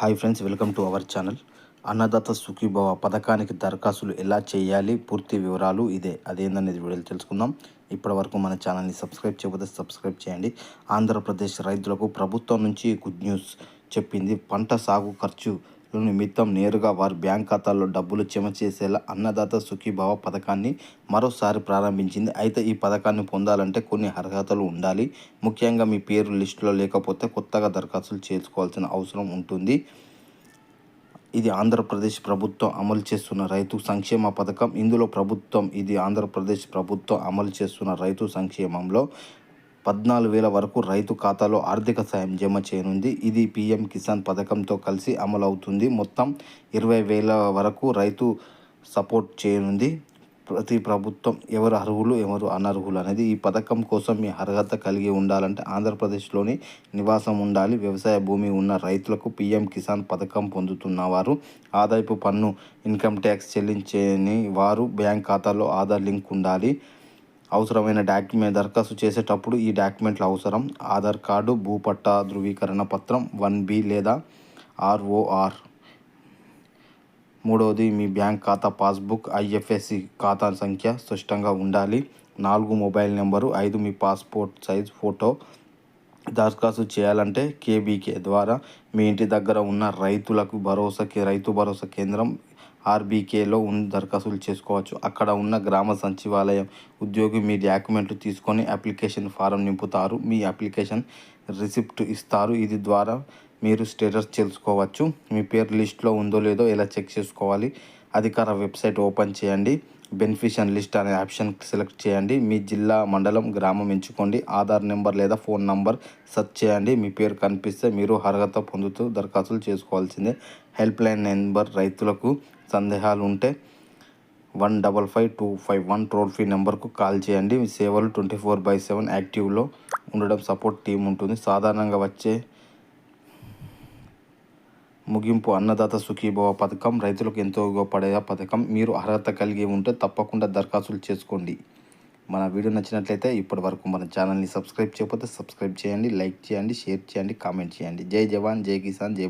Hi friends welcome to our channel. Annadata Sukhibhava పథకానికి దరఖాస్తులు ఎలా చేయాలి? పూర్తి వివరాలు ఇదే. అదేందనేది వీడియోలు తెలుసుకుందాం. ఇప్పటి వరకు మన ఛానల్ని సబ్స్క్రైబ్ చేయకపోతే సబ్స్క్రైబ్ చేయండి. ఆంధ్రప్రదేశ్ రైతులకు ప్రభుత్వం నుంచి గుడ్ న్యూస్ చెప్పింది. పంట సాగు ఖర్చు నిమిత్తం నేరుగా వారి బ్యాంక్ ఖాతాల్లో డబ్బులు జమ చేసేలా అన్నదాత సుఖీభావ పథకాన్ని మరోసారి ప్రారంభించింది. అయితే ఈ పథకాన్ని పొందాలంటే కొన్ని అర్హతలు ఉండాలి. ముఖ్యంగా మీ పేరు లిస్టులో లేకపోతే కొత్తగా దరఖాస్తులు చేసుకోవాల్సిన అవసరం ఉంటుంది. ఇది ఆంధ్రప్రదేశ్ ప్రభుత్వం అమలు చేస్తున్న రైతు సంక్షేమ పథకం. ఇందులో ప్రభుత్వం ఇది ఆంధ్రప్రదేశ్ ప్రభుత్వం అమలు చేస్తున్న రైతు సంక్షేమంలో పద్నాలుగు వేల వరకు రైతు ఖాతాలో ఆర్థిక సాయం జమ చేయనుంది. ఇది పీఎం కిసాన్ పథకంతో కలిసి అమలు అవుతుంది మొత్తం ఇరవై వేల వరకు రైతు సపోర్ట్ చేయనుంది. ప్రతి ప్రభుత్వం ఎవరు అర్హులు ఎవరు అనర్హులు అనేది ఈ పథకం కోసం మీ అర్హత కలిగి ఉండాలంటే ఆంధ్రప్రదేశ్లోని నివాసం ఉండాలి. వ్యవసాయ భూమి ఉన్న రైతులకు పీఎం కిసాన్ పథకం పొందుతున్న వారు ఆదాయపు పన్ను ఇన్కమ్ ట్యాక్స్ చెల్లించని వారు బ్యాంక్ ఖాతాలో ఆధార్ లింక్ ఉండాలి. అవసరమైన డాక్యుమెంట్ దరఖాస్తు చేసేటప్పుడు ఈ డాక్యుమెంట్లు అవసరం. ఆధార్ కార్డు భూపట్టా ధృవీకరణ పత్రం వన్ బి లేదా ఆర్ఓఆర్ మూడవది మీ బ్యాంక్ ఖాతా పాస్బుక్ ఐఎఫ్ఎస్సి ఖాతా సంఖ్య స్పష్టంగా ఉండాలి. నాలుగు మొబైల్ నెంబరు. ఐదు మీ పాస్పోర్ట్ సైజ్ ఫోటో దరఖాస్తు చేయాలంటే కేబీకే ద్వారా మీ ఇంటి దగ్గర ఉన్న రైతులకు భరోసా రైతు భరోసా కేంద్రం ఆర్బీకేలో ఉన్న దరఖాస్తులు చేసుకోవచ్చు. అక్కడ ఉన్న గ్రామ సచివాలయం ఉద్యోగి మీ డాక్యుమెంట్లు తీసుకొని అప్లికేషన్ ఫారం నింపుతారు. మీ అప్లికేషన్ రిసిప్ట్ ఇస్తారు. ఇది ద్వారా మీరు స్టేటస్ తెలుసుకోవచ్చు. మీ పేరు లిస్ట్లో ఉందో లేదో ఎలా చెక్ చేసుకోవాలి? అధికార వెబ్సైట్ ఓపెన్ చేయండి. బెనిఫిషియన్ లిస్ట్ అనే ఆప్షన్ సెలెక్ట్ చేయండి. మీ జిల్లా మండలం గ్రామం ఎంచుకోండి. ఆధార్ నెంబర్ లేదా ఫోన్ నంబర్ సెర్చ్ చేయండి. మీ పేరు కనిపిస్తే మీరు అర్హత పొందుతూ దరఖాస్తులు చేసుకోవాల్సిందే. హెల్ప్ లైన్ నెంబర్ రైతులకు సందేహాలు ఉంటే one double five two five one toll free నెంబర్కు కాల్ చేయండి. మీ సేవలు ట్వంటీ ఫోర్ బై సెవెన్ యాక్టివ్లో ఉండడం సపోర్ట్ టీం ఉంటుంది. సాధారణంగా వచ్చే ముగింపు అన్నదాత సుఖీభవ పథకం రైతులకు ఎంతో ఉపయోగపడే పథకం. మీరు అర్హత కలిగి ఉంటే తప్పకుండా దరఖాస్తులు చేసుకోండి. మన వీడియో నచ్చినట్లయితే ఇప్పటి వరకు మన ఛానల్ని సబ్స్క్రైబ్ చేయకపోతే సబ్స్క్రైబ్ చేయండి లైక్ చేయండి షేర్ చేయండి కామెంట్ చేయండి. జై జవాన్ జై కిసాన్ జై